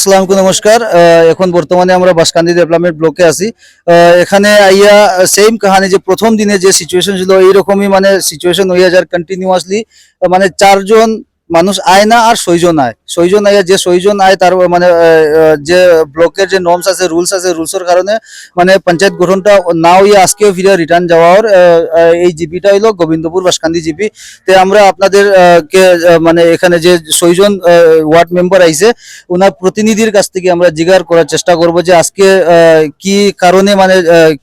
আসসালামু নমস্কার। এখন বর্তমানে আমরা বাসকান্দি ডেভেলপমেন্ট ব্লকে আছি। এখানে আইয়া সেম কাহানি যে প্রথম দিনে যে সিচুয়েশন ছিল, এইরকমই মানে সিচুয়েশন হইয়া যার কন্টিনিউয়াসলি মানে চারজন মানুষ আয় না আর ছয়জন আয়। ছয়জন আইয়া যে ছয়জন আয়, তার মানে যে ব্লকের যে নর্মস আছে রুলস আছে রুলসের কারণে মানে পঞ্চায়েত গঠনটা না হইয়া আজকেও ফিরে রিটার্ন যাওয়ার এই জিপিটা হইল গোবিন্দপুর বাসকান্দি জিপি। তে আমরা আপনাদের কে মানে এখানে যে ছয়জন ওয়ার্ড মেম্বার আইছে ওনার প্রতিনিধির কাছ থেকে আমরা জিগার করার চেষ্টা করব যে আজকে কি কারণে মানে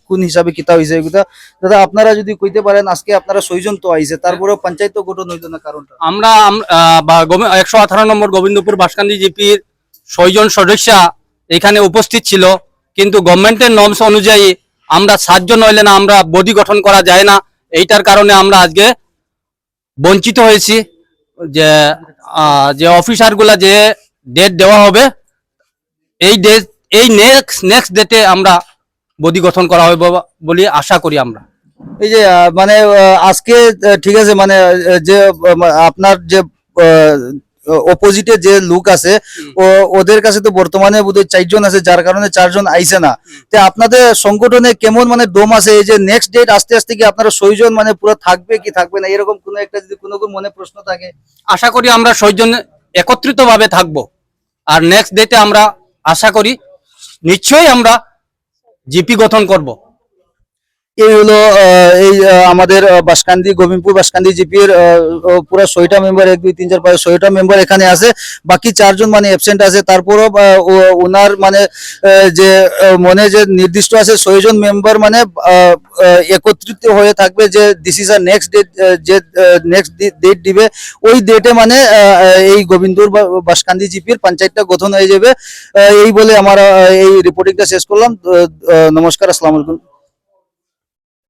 কোন হিসাবে কিতা হয়েছে এগুলা। দাদা, আপনারা যদি কইতে পারেন আজকে আপনারা ছয়জন তো আইছে, তারপরেও পঞ্চায়েত গঠন হইতো না কারণটা? আমরা একশো আঠারো নম্বর গোবিন্দপুর বাসকান্দি জিপির ছয়জন সদস্য এখানে উপস্থিত ছিল। কিন্তু গভর্নমেন্টের নর্মস অনুযায়ী আমরা সাতজন হইলে না, আমরা বডি গঠন করা যায় না। এইটার কারণে আমরা আজকে বঞ্চিত হয়েছি। যে যে অফিসারগুলা যে ডেট দেওয়া হবে, এই ডেট এই নেক্সট নেক্সট ডেটে আমরা বডি গঠন করা হবে বলে আশা করি আমরা। এই যে মানে আজকে ঠিক আছে মানে যে আপনার যে অপোজিটে যে লোক আছে ও ওদের কাছে তো বর্তমানে বোধহয় চারজন আছে যার কারণে চারজন আইসে না। তে আপনাদের সংগঠনে কেমন মানে দম আছে? এই যে নেক্সট ডেট আস্তে আস্তে কি আপনারা ছয়জন মানে পুরো থাকবে কি থাকবে না? এরকম কোনো একটা যদি কোনো কোনো মনে প্রশ্ন থাকে। আশা করি আমরা ছয়জন একত্রিত ভাবে থাকব। আর নেক্সট ডেটে আমরা আশা করি নিশ্চয়ই আমরা জিপি গঠন করব। এই হলো এই আমাদের বাসকান্দি, গোবিন্দপুর বাসকান্দি জিপির পুরো ছয়টা মেম্বার এক, দুই, তিন, চার, পাঁচ, ছয়টা মেম্বার এখানে আছে। বাকি চারজন মানে অ্যাবসেন্ট আছে। তারপরও ওনার মানে যে মনে যে নির্দিষ্ট আছে, ছয়জন মেম্বার মানে একত্রিত হয়ে থাকবে যে this is a next date যে নেক্সট ডেট দিবে। ওই ডেটে মানে এই গোবিন্দপুর বাসকান্দি জিপির পঞ্চায়েতটা গঠন হয়ে যাবে। এই বলে আমার এই রিপোর্টিংটা শেষ করলাম। নমস্কার, আসসালামু আলাইকুম।